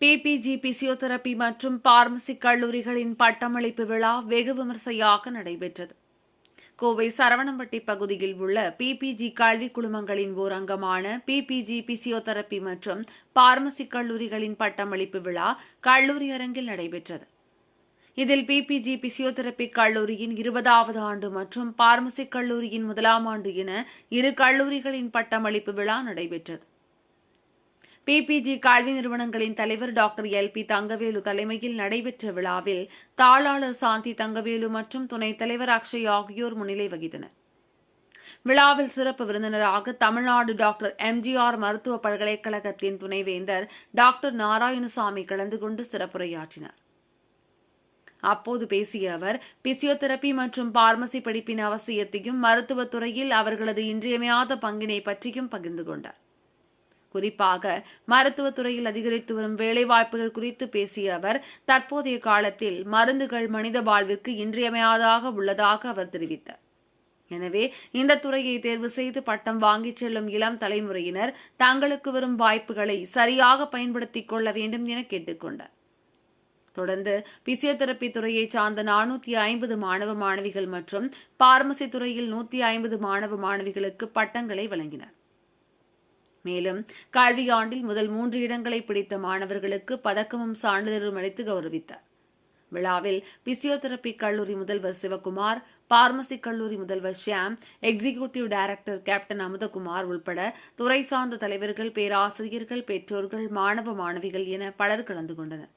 PPG physiotherapy மற்றும் pharmacy கல்லூரிகளின் பட்டமளிப்பு விழா வெகு விமர்சையாக நடைபெற்றது. கோவை சரவணம்பட்டி பகுதியில் உள்ள பிபிஜி கல்வி குழுமங்களின் ஓர் அங்கமான பிபிஜி பிசியோதெரபி மற்றும் பார்மசி கல்லூரிகளின் பட்டமளிப்பு விழா கல்லூரி அரங்கில் நடைபெற்றது. இதில் பிபிஜி பிசியோதெரபி கல்லூரியின் இருபதாவது ஆண்டு மற்றும் பார்மசி கல்லூரியின் முதலாம் ஆண்டு என இரு கல்லூரிகளின் பட்டமளிப்பு விழா நடைபெற்றது. பிபிஜி கல்வி நிறுவனங்களின் தலைவர் டாக்டர் எல் பி தங்கவேலு தலைமையில் நடைபெற்ற விழாவில் தாளாளர் சாந்தி தங்கவேலு மற்றும் துணைத் தலைவர் அக்ஷய் ஆகியோர் முன்னிலை வகித்தனர். விழாவில் சிறப்பு விருந்தினராக தமிழ்நாடு டாக்டர் எம்ஜிஆர் மருத்துவ பல்கலைக்கழகத்தின் துணைவேந்தர் டாக்டர் நாராயணசாமி கலந்து கொண்டு சிறப்புரையாற்றினார். அப்போது பேசிய அவர் பிசியோதெரபி மற்றும் பார்மசி படிப்பின் அவசியத்தையும் மருத்துவத் துறையில் அவர்களது இன்றியமையாத பங்கினை பற்றியும் பகிர்ந்து கொண்டார். குறிப்பாக மருத்துவ துறையில் அதிகரித்து வரும் வேலைவாய்ப்புகள் குறித்து பேசிய அவர் தற்போதைய காலத்தில் மருந்துகள் மனித வாழ்விற்கு இன்றியமையாதாக உள்ளதாக அவர் தெரிவித்தார். எனவே இந்த துறையை தேர்வு செய்து பட்டம் வாங்கிச் செல்லும் இளம் தலைமுறையினர் தங்களுக்கு வரும் வாய்ப்புகளை சரியாக பயன்படுத்திக் கொள்ள வேண்டும் என கேட்டுக்கொண்டார் தொடர்ந்து பிசியோதெரபி துறையை சார்ந்த நானூத்தி ஐம்பது மாணவ மாணவிகள் மற்றும் பார்மசி துறையில் நூத்தி ஐம்பது மாணவ மாணவிகளுக்கு பட்டங்களை வழங்கினர். மேலும் கல்வியாண்டில் முதல் மூன்று இடங்களை பிடித்த மாணவர்களுக்கு பதக்கமும் சான்றிதழும் அளித்து கௌரவித்தார். விழாவில் பிசியோதெரபி கல்லூரி முதல்வர் சிவகுமார் பார்மசி கல்லூரி முதல்வர் Shyam executive director captain Amuthakumar உள்பட துறை சார்ந்த தலைவர்கள் பேராசிரியர்கள் பெற்றோர்கள் மாணவ மாணவிகள் என பலர் கலந்து கொண்டனர்.